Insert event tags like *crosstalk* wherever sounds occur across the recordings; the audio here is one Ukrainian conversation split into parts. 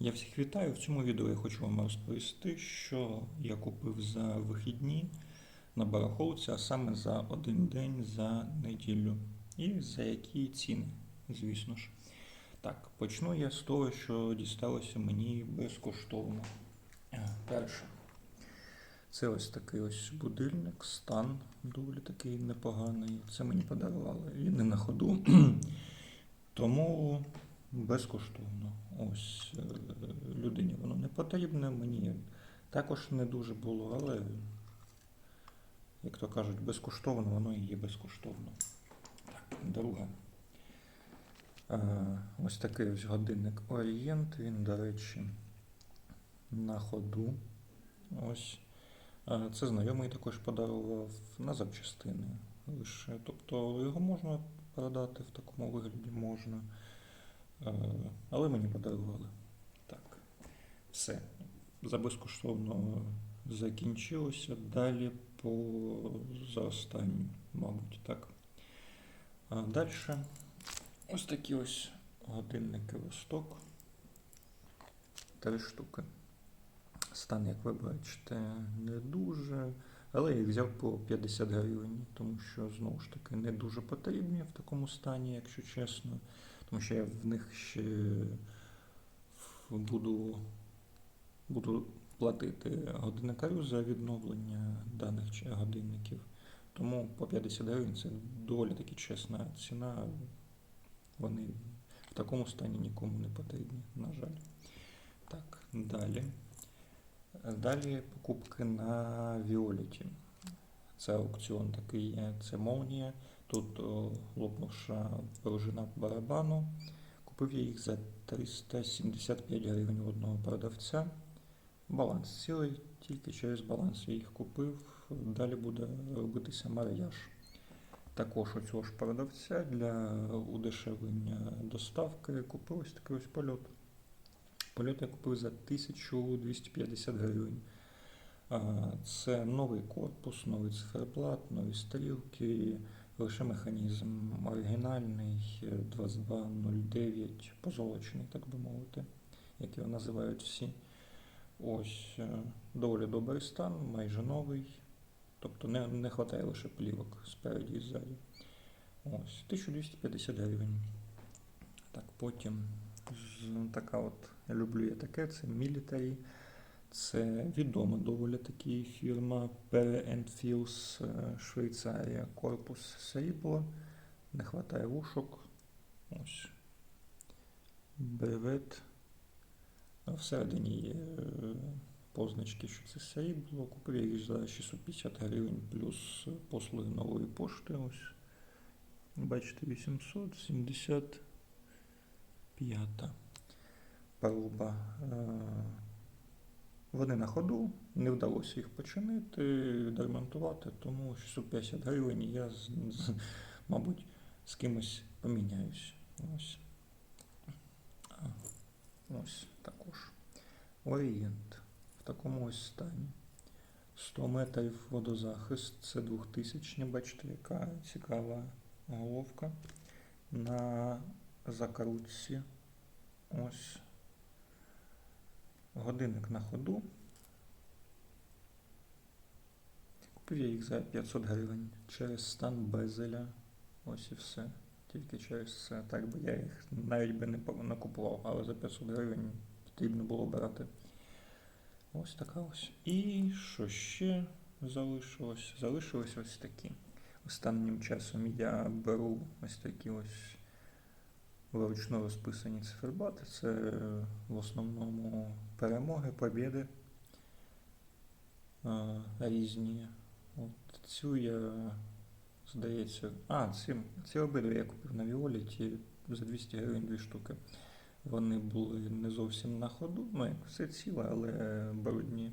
Я всіх вітаю. В цьому відео я хочу вам розповісти, що я купив за вихідні на барахолці, а саме за один день за неділю. І за які ціни, звісно ж. Так, почну я з того, що дісталося мені безкоштовно. Е, Перше. Це ось такий ось будильник, стан доволі такий непоганий. Це мені подарували. Він не на ходу. *clears throat* Тому безкоштовно. Ось е, людині воно не потрібне, мені також не дуже було, але, як то кажуть, безкоштовно, воно і є безкоштовно. Так, друге. Е, Ось такий ось годинник Орієнт, він, до речі, на ходу. Ось. Е, Це знайомий також подарував на запчастини лише. Тобто його можна продати в такому вигляді можна. Е, Але мені подарували. Так. Все. За безкоштовно закінчилося. Далі по за останню, мабуть, так. Далі ось такі ось годинники Восток. Три штуки. Стан, як ви бачите, не дуже. Але я їх взяв по 50 гривень, тому що знову ж таки не дуже потрібні в такому стані, якщо чесно. Тому що я в них ще буду, буду платити годинникарю за відновлення даних годинників. Тому по 50 гривень це доволі таки чесна ціна. Вони в такому стані нікому не потрібні, на жаль. Так, далі. Далі покупки на Віоліті. Це аукціон такий це молнія. Тут о, лопнувша пружина барабану. Купив я їх за 375 гривень у одного продавця. Баланс цілий, тільки через баланс я їх купив. Далі буде робитися марияж. Також у цього ж продавця для удешевлення доставки купив ось такий ось польот. Польот я купив за 1250 гривень. Це новий корпус, новий циферблат, нові стрілки, лише механізм оригінальний, е, 2209, позолочений, так би мовити, як його називають всі. Ось е, доволі добрий стан, майже новий. Тобто не, не вистачає лише плівок спереді і ззаді. Ось, 1250 гривень. Так, потім така от, люблю я таке, це Military. Це відома доволі таки фірма Pere Fields, е, Швейцарія, корпус срібло. Не вистачає вушок. Ось. Бревет. Всередині є е, позначки, що це срібло. Купив їх за 650 гривень плюс послуги нової пошти. Ось. Бачите, 875 проба. Вони на ходу, не вдалося їх починити, відремонтувати, тому 650 гривень я, мабуть, з кимось поміняюсь. Ось. Ось також. Орієнт в такому ось стані. 100 метрів водозахист, це 2000, бачите, яка цікава головка. На закрутці. Ось. Годинник на ходу. Купив я їх за 500 гривень через стан безеля. Ось і все. Тільки через це. Так би я їх навіть би не по- не купував, але за 500 гривень потрібно було брати. Ось така ось. І що ще залишилось? Залишилось ось такі. Останнім часом я беру ось такі ось вручну розписані циферблати. Це е, в основному перемоги, побіди е, різні. От цю я, здається, а, ці, ці обидві я купив на Віоліті за 200 гривень дві штуки. Вони були не зовсім на ходу, ну як все ціле, але брудні.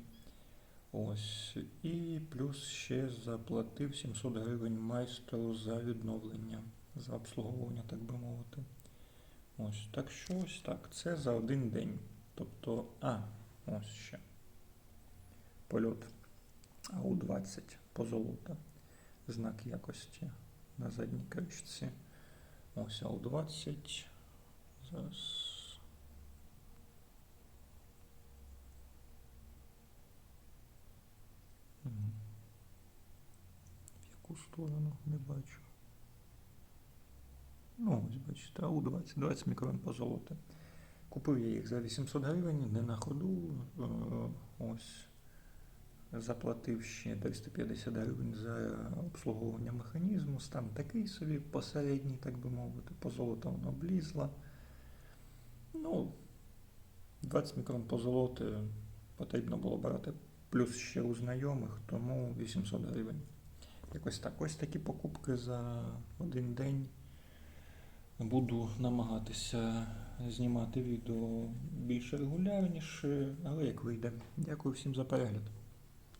Ось. І плюс ще заплатив 700 гривень майстру за відновлення, за обслуговування, так би мовити. Ось так що ось так. Це за один день. Тобто, а, ось ще. Польот АУ-20 позолота. Знак якості на задній кришці. Ось АУ-20. Зараз. В яку сторону не бачу. Ну, ось бачите, ау 20, 20 мікрон позолоти. Купив я їх за 800 гривень, не на ходу. е, Ось заплатив ще 350 гривень за обслуговування механізму. Стан такий собі посередній, так би мовити, позолота воно облізла. Ну, 20 мікрон позолоти потрібно було брати плюс ще у знайомих, тому 800 гривень. Якось так. Ось такі покупки за один день. Буду намагатися знімати відео більш регулярніше, але як вийде. Дякую всім за перегляд.